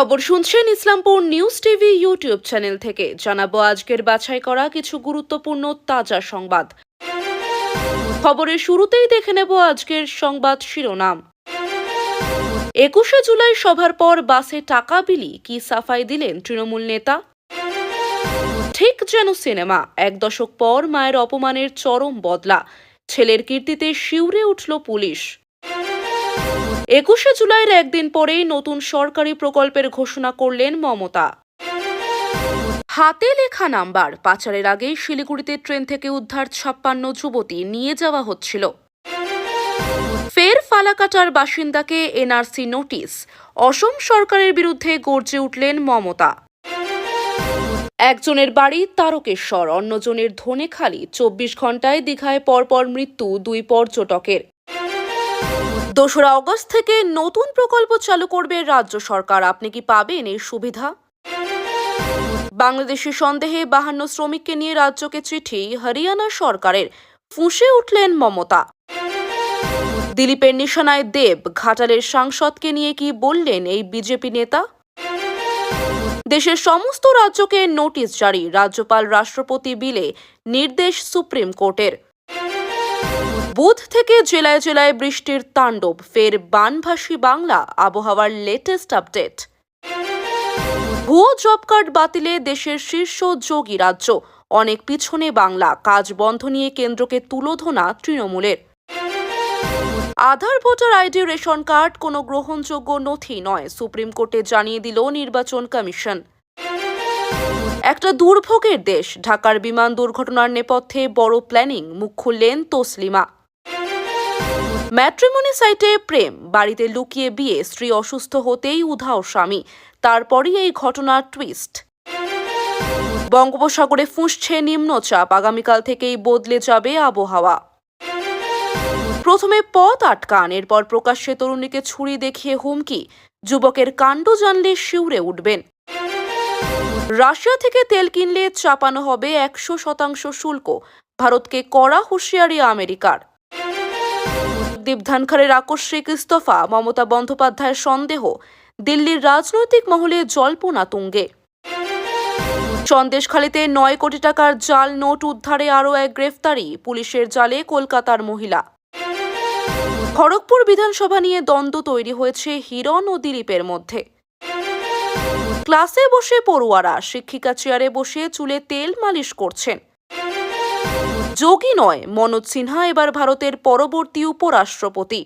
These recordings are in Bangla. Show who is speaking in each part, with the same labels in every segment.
Speaker 1: খবর শুনছেন Islampur news TV YouTube channel থেকে। জানাব আজকের বাছাই করা কিছু গুরুত্বপূর্ণ তাজা সংবাদ। খবরের শুরুতেই দেখে নেব আজকের সংবাদ শিরোনাম। একুশে জুলাই সভার পর বাসে টাকা বিলি, কি সাফাই দিলেন তৃণমূল নেতা? ঠিক যেন সিনেমা, এক দশক পর মায়ের অপমানের চরম বদলা। ছেলের কীর্তিতে শিউরে উঠল পুলিশ। একুশে জুলাইয়ের একদিন পরেই নতুন সরকারি প্রকল্পের ঘোষণা করলেন মমতা। হাতে লেখা নাম্বার, পাচারের আগেই শিলিগুড়িতে ট্রেন থেকে উদ্ধার ছাপ্পান্ন যুবতী নিয়ে যাওয়া হচ্ছিল। ফের ফালাকাটার বাসিন্দাকে এনআরসি নোটিশ, অসম সরকারের বিরুদ্ধে গর্জে উঠলেন মমতা। একজনের বাড়ি তারকেশ্বর, অন্যজনের ধনেখালি, চব্বিশ ঘন্টায় দীঘায় পরপর মৃত্যু দুই পর্যটকের। দোসরা অগস্ট থেকে নতুন প্রকল্প চালু করবে রাজ্য সরকার। আপনি কি পাবেন এই সুবিধা? বাংলাদেশি সন্দেহে বাহান্ন শ্রমিককে নিয়ে রাজ্যকে চিঠি, হরিয়ানা সরকারের। ফুঁসে উঠলেন মমতা। দিলীপের নিশানায় দেব, ঘাটালের সাংসদকে নিয়ে কি বললেন এই বিজেপি নেতা? দেশের সমস্ত রাজ্যকে নোটিশ জারি, রাজ্যপাল, রাষ্ট্রপতি বিলে নির্দেশ সুপ্রিম কোর্টের। বুধ থেকে জেলায় জেলায় বৃষ্টির তাণ্ডব, ফের বানভাসী বাংলা, আবহাওয়ার লেটেস্ট আপডেট ভুয়ো জব কার্ড বাতিলে দেশের শীর্ষ যোগী রাজ্য। অনেক পিছনে বাংলা, কাজ বন্ধ নিয়ে কেন্দ্রকে তুলোধনা তৃণমূলের। Aadhaar voter ID, ration card কোনো গ্রহণযোগ্য নথি নয়, সুপ্রিম কোর্টে জানিয়ে দিল নির্বাচন কমিশন। একটা দুর্ভোগের দেশ, ঢাকার বিমান দুর্ঘটনার নেপথ্যে বড় প্ল্যানিং মুখ খুললেন তসলিমা। ম্যাট্রিমনি সাইটে প্রেম, বাড়িতে লুকিয়ে বিয়ে, স্ত্রী অসুস্থ হতেই উধাও স্বামী। তারপরই এই ঘটনার টুইস্ট বঙ্গোপসাগরে ফুঁসছে নিম্নচাপ, আগামীকাল থেকেই বদলে যাবে আবহাওয়া। প্রথমে পথ আটকান, এরপর প্রকাশ্যে তরুণীকে ছুরি দেখিয়ে হুমকি। যুবকের কাণ্ড জানলে শিউরে উঠবেন। রাশিয়া থেকে তেল কিনলে চাপানো হবে একশো শতাংশ শুল্ক। ভারতকে কড়া হুঁশিয়ারি আমেরিকার। দীপ ধনখড়ের আকস্মিক ইস্তফা, মমতা বন্দ্যোপাধ্যায়ের সন্দেহ, দিল্লির রাজনৈতিক মহলে জল্পনা তুঙ্গে। সন্দেশখালীতে নয় কোটি টাকার জাল নোট উদ্ধারে আরও এক গ্রেফতারি, পুলিশের জালে কলকাতার মহিলা। খড়গপুর বিধানসভা নিয়ে দ্বন্দ্ব তৈরি হয়েছে হিরণ ও দিলীপের মধ্যে। ক্লাসে বসে পড়ুয়ারা, শিক্ষিকা চেয়ারে বসে চুলে তেল মালিশ করছেন। যোগী নয়, মনোজ সিনহা এবার ভারতের পরবর্তী উপরাষ্ট্রপতি।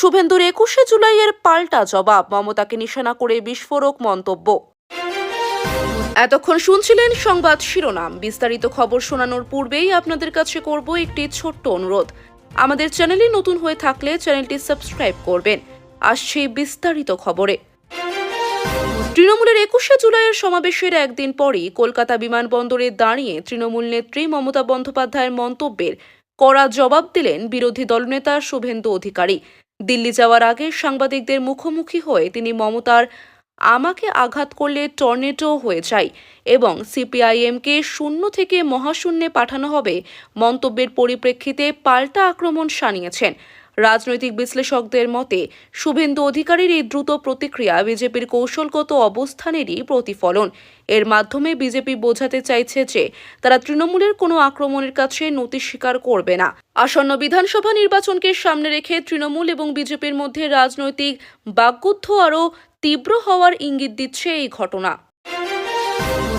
Speaker 1: শুভেন্দুর একুশে জুলাইয়ের পাল্টা জবাব, মমতাকে নিশানা করে বিস্ফোরক মন্তব্য। এতক্ষণ শুনছিলেন সংবাদ শিরোনাম। বিস্তারিত খবর শোনানোর পূর্বেই আপনাদের কাছে করব একটি ছোট্ট অনুরোধ। আমাদের চ্যানেলে নতুন হয়ে থাকলে চ্যানেলটি সাবস্ক্রাইব করবেন। আসছে বিস্তারিত খবরে। তৃণমূলের একুশে জুলাইয়ের সমাবেশের একদিন পরই কলকাতা বিমানবন্দরে দাঁড়িয়ে তৃণমূল নেত্রী মমতা বন্দ্যোপাধ্যায়ের মন্তব্যের কড়া জবাব দিলেন বিরোধী দলনেতা শুভেন্দু অধিকারী। দিল্লি যাওয়ার আগে সাংবাদিকদের মুখোমুখি হয়ে তিনি মমতার আমাকে আঘাত করলে টর্নেটো হয়ে যায় এবং সিপিআইএমকে শূন্য থেকে মহাশূন্যে পাঠানো হবে মন্তব্যের পরিপ্রেক্ষিতে পাল্টা আক্রমণ শানিয়েছেন। রাজনৈতিক বিশ্লেষকদের মতে, শুভেন্দু অধিকারীর এই দ্রুত প্রতিক্রিয়া বিজেপির কৌশলগত অবস্থানেরই প্রতিফলন। এর মাধ্যমে বিজেপি বোঝাতে চাইছে যে, তারা তৃণমূলের কোনো আক্রমণের কাছে নতি স্বীকার করবে না। আসন্ন বিধানসভা নির্বাচনকে সামনে রেখে তৃণমূল এবং বিজেপির মধ্যে রাজনৈতিক বাগযুদ্ধ আরও তীব্র হওয়ার ইঙ্গিত দিচ্ছে এই ঘটনা।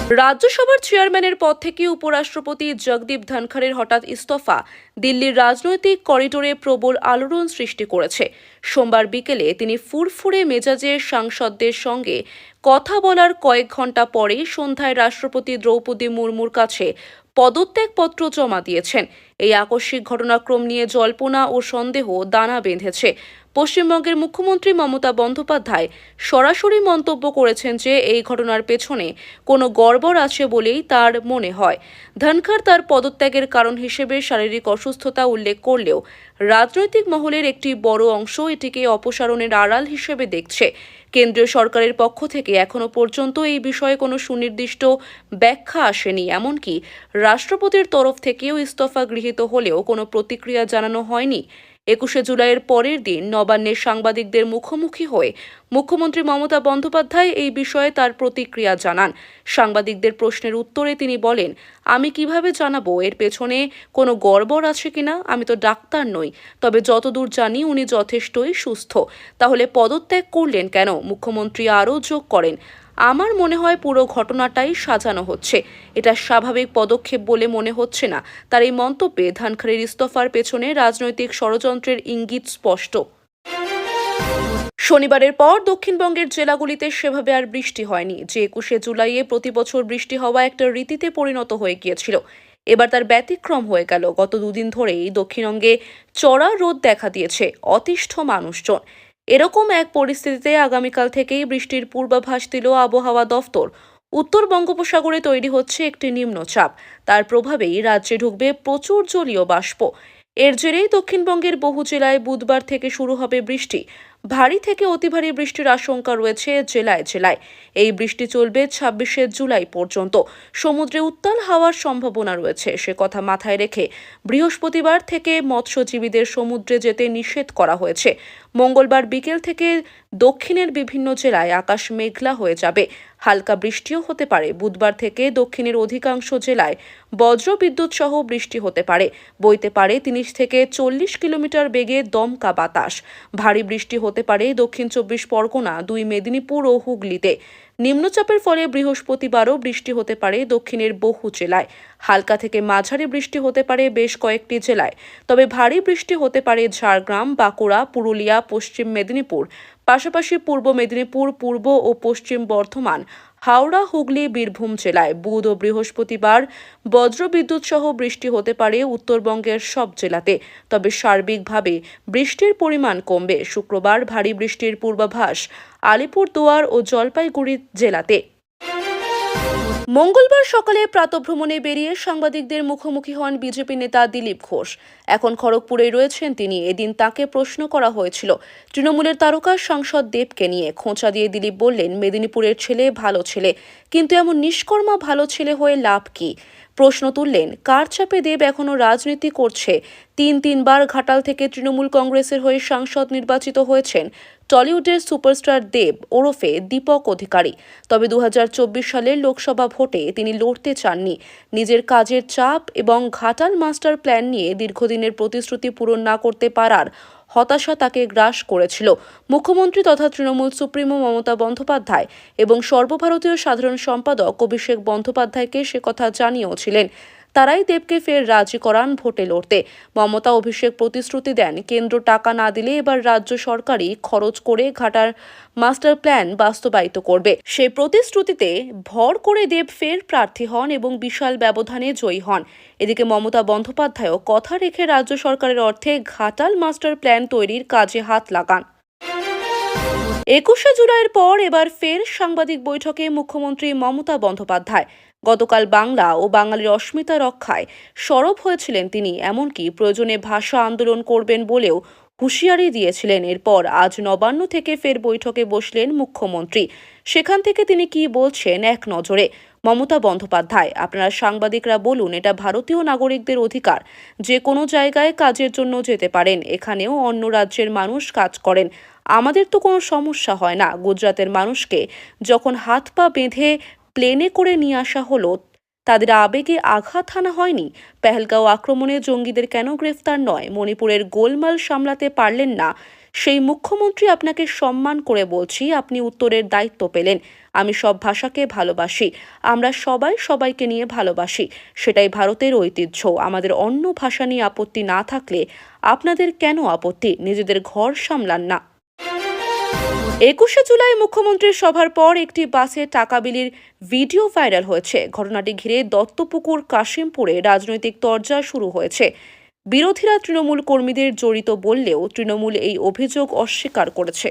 Speaker 1: রাজ্যসভার চেয়ারম্যানের পদ থেকে উপরাষ্ট্রপতি জগদীপ ধনখড়ের হঠাৎ ইস্তফা দিল্লির রাজনৈতিক করিডোরে প্রবল আলোড়ন সৃষ্টি করেছে। সোমবার বিকেলে তিনি ফুরফুরে মেজাজে সাংসদদের সঙ্গে কথা বলার কয়েক ঘণ্টা পরে সন্ধ্যায় রাষ্ট্রপতি দ্রৌপদী মুর্মুর কাছে পদত্যাগপত্র জমা দিয়েছেন। এই আকস্মিক ঘটনাক্রম নিয়ে জল্পনা ও সন্দেহ দানা বেঁধেছে। পশ্চিমবঙ্গের মুখ্যমন্ত্রী মমতা বন্দ্যোপাধ্যায় সরাসরি মন্তব্য করেছেন যে এই ঘটনার পেছনে কোনো গড়বড় আছে বলেই তার মনে হয়। ধনখড় তার পদত্যাগের কারণ হিসেবে শারীরিক অসুস্থতা উল্লেখ করলেও রাজনৈতিক মহলের একটি বড় অংশ এটিকে অপসারণের আড়াল হিসেবে দেখছে। কেন্দ্রীয় সরকারের পক্ষ থেকে এখনও পর্যন্ত এই বিষয়ে কোনো সুনির্দিষ্ট ব্যাখ্যা আসেনি। এমনকি রাষ্ট্রপতির তরফ থেকেও ইস্তফা গৃহীত হলেও কোনো প্রতিক্রিয়া জানানো হয়নি। একুশে জুলাইয়ের পরের দিন নবান্নের সাংবাদিকদের মুখোমুখি হয়ে মুখ্যমন্ত্রী মমতা বন্দ্যোপাধ্যায় এই বিষয়ে তার প্রতিক্রিয়া জানান। সাংবাদিকদের প্রশ্নের উত্তরে তিনি বলেন, আমি কীভাবে জানাব? এর পেছনে কোনো গড়বড় আছে কিনা? আমি তো ডাক্তার নই। তবে যতদূর জানি উনি যথেষ্টই সুস্থ। তাহলে পদত্যাগ করলেন কেন? মুখ্যমন্ত্রী আরও যোগ করেন আমার মনে হয় পুরো ঘটনাটাই সাজানো হচ্ছে। এটা স্বাভাবিক পদক্ষেপ বলে মনে হচ্ছে না। তার এই মন্তব্যে ধানখারের ইস্তফার পেছনে রাজনৈতিক ষড়যন্ত্রের ইঙ্গিত স্পষ্ট। শনিবারের পর দক্ষিণবঙ্গের জেলাগুলিতে সেভাবে আর বৃষ্টি হয়নি। যে একুশে জুলাইয়ে প্রতি বছর বৃষ্টি হওয়া একটা রীতিতে পরিণত হয়ে গিয়েছিল। এবার তার ব্যতিক্রম হয়ে গেল। গত দুদিন ধরেই দক্ষিণবঙ্গে চড়া রোদ দেখা দিয়েছে অতিষ্ঠ মানুষজন। এরকম এক পরিস্থিতিতে আগামীকাল থেকেই বৃষ্টির পূর্বাভাস দিল আবহাওয়া দফতর। উত্তর বঙ্গোপসাগরে তৈরি হচ্ছে একটি নিম্নচাপ। তার প্রভাবেই রাজ্যে ঢুকবে প্রচুর জলীয় বাষ্প। এর জেরেই দক্ষিণবঙ্গের বহু জেলায় বুধবার থেকে শুরু হবে বৃষ্টি। ভারী থেকে অতি ভারী বৃষ্টির আশঙ্কা রয়েছে জেলায় জেলায়। এই বৃষ্টি চলবে ছাব্বিশে জুলাই পর্যন্ত। সমুদ্রে উত্তাল হওয়ার সম্ভাবনা রয়েছে। সে কথা মাথায় রেখে বৃহস্পতিবার থেকে মৎস্যজীবীদের সমুদ্রে যেতে নিষেধ করা হয়েছে। মঙ্গলবার বিকেল থেকে দক্ষিণের বিভিন্ন জেলায় আকাশ মেঘলা হয়ে যাবে। হালকা বৃষ্টিও হতে পারে। বুধবার থেকে দক্ষিণের অধিকাংশ জেলায় বজ্র বিদ্যুৎ সহ বৃষ্টি হতে পারে। বইতে পারে তিরিশ থেকে চল্লিশ কিলোমিটার বেগে দমকা বাতাস। ভারী বৃষ্টি হতে পারে দক্ষিণ চব্বিশ পরগনা, দুই মেদিনীপুর ও হুগলিতে। নিম্নচাপের ফলে বৃহস্পতিবারও বৃষ্টি হতে পারে দক্ষিণের বহু জেলায়। হালকা থেকে মাঝারি বৃষ্টি হতে পারে বেশ কয়েকটি জেলায়। তবে ভারী বৃষ্টি হতে পারে ঝাড়গ্রাম, বাঁকুড়া, পুরুলিয়া, পশ্চিম মেদিনীপুর। পাশাপাশি পূর্ব মেদিনীপুর, পূর্ব ও পশ্চিম বর্ধমান। হাওড়া, হুগলি, বীরভূম জেলায় বুধ ও বৃহস্পতিবার বজ্রবিদ্যুৎ সহ বৃষ্টি হতে পারে উত্তরবঙ্গের সব জেলাতে। তবে সার্বিকভাবে বৃষ্টির পরিমাণ কমবে। শুক্রবার ভারী বৃষ্টির পূর্বাভাস আলিপুরদুয়ার ও জলপাইগুড়ি জেলাতে। মঙ্গলবার সকালে প্রাতভ্রমণে বেরিয়ে সাংবাদিকদের মুখোমুখি হন বিজেপি নেতা দিলীপ ঘোষ। এখন খড়গপুরে রয়েছেন তিনি। এদিন তাকে প্রশ্ন করা হয়েছিল, তৃণমূলের তারকা সাংসদ দেবকে নিয়ে। খোঁচা দিয়ে দিলীপ বললেন, মেদিনীপুরের ছেলে ভালো ছেলে, কিন্তু এমন নিষ্কর্মা ভালো ছেলে হয়ে লাভ কি? প্রশ্ন তুললেন, কার চাপে দেব এখনও রাজনীতি করছে? তিন তিনবার ঘাটাল থেকে তৃণমূল কংগ্রেসের হয়ে সাংসদ নির্বাচিত হয়েছেন টলিউডের সুপারস্টার দেব ওরফে দীপক অধিকারী। তবে দু হাজার চব্বিশ সালের লোকসভা ভোটে তিনি লড়তে চাননি। নিজের কাজের চাপ এবং ঘাটাল মাস্টার প্ল্যান নিয়ে দীর্ঘদিনের প্রতিশ্রুতি পূরণ না করতে পারার হতাশা তাকে গ্রাস করেছিল। মুখ্যমন্ত্রী তথা তৃণমূল সুপ্রিমো মমতা বন্দ্যোপাধ্যায় এবং সর্বভারতীয় সাধারণ সম্পাদক অভিষেক বন্দ্যোপাধ্যায়কে সে কথা জানিয়েওছিলেন তারাই দেবকে ফের রাজি করান ভোটে লড়তে। মমতা অভিষেক প্রতিশ্রুতি দেন, কেন্দ্র টাকা না দিলে এবার রাজ্য সরকারই খরচ করে ঘাটার মাস্টার প্ল্যান বাস্তবায়িত করবে। সেই প্রতিশ্রুতিতে ভর করে দেব ফের প্রার্থী হন এবং বিশাল ব্যবধানে জয়ী হন। এদিকে মমতা বন্দ্যোপাধ্যায়ও কথা রেখে রাজ্য সরকারের অর্থে ঘাটাল মাস্টার প্ল্যান তৈরির কাজে হাত লাগান। একুশে জুলাইয়ের পর এবার ফের সাংবাদিক বৈঠকে মুখ্যমন্ত্রী মমতা বন্দ্যোপাধ্যায়। গতকাল বাংলা ও বাঙালির অস্মিতা রক্ষায় সরব হয়েছিলেন তিনি, এমনকি প্রয়োজনে ভাষা আন্দোলন করবেন বলেও হুঁশিয়ারি দিয়েছিলেন। এরপর আজ নবান্ন থেকে ফের বৈঠকে বসলেন মুখ্যমন্ত্রী। সেখান থেকে তিনি কি বলছেন এক নজরে। মমতা বন্দ্যোপাধ্যায়। আপনারা সাংবাদিকরা বলুন, এটা ভারতীয় নাগরিকদের অধিকার। যে কোনো জায়গায় কাজের জন্য যেতে পারেন, এখানেও অন্য রাজ্যের মানুষ কাজ করেন। আমাদের তো কোনো সমস্যা হয় না। গুজরাতের মানুষকে যখন হাত পা বেঁধে প্লেনে করে নিয়ে আসা হলো, তাদের আবেগে আঘাত হানা হয়নি? পেহেলগাঁও আক্রমণে জঙ্গিদের কেন গ্রেফতার নয়? মণিপুরের গোলমাল সামলাতে পারলেন না সেই মুখ্যমন্ত্রী আপনাকে সম্মান করে বলছি, আপনি উত্তরের দায়িত্ব পেলেন। আমি সব ভাষাকে ভালোবাসি। আমরা সবাই সবাইকে নিয়ে ভালোবাসি। সেটাই ভারতের ঐতিহ্য। আমাদের অন্য ভাষা নিয়ে আপত্তি না থাকলে আপনাদের কেন আপত্তি? নিজেদের ঘর সামলান না। একুশে জুলাই মুখ্যমন্ত্রীর সভার পর একটি বাসে টাকা বিলির ভিডিও ভাইরাল হয়েছে। ঘটনাটি ঘিরে দত্তপুকুর, কাশিমপুরে রাজনৈতিক তরজা শুরু হয়েছে। বিরোধীরা তৃণমূল কর্মীদের জড়িত বললেও তৃণমূল এই অভিযোগ অস্বীকার করেছে।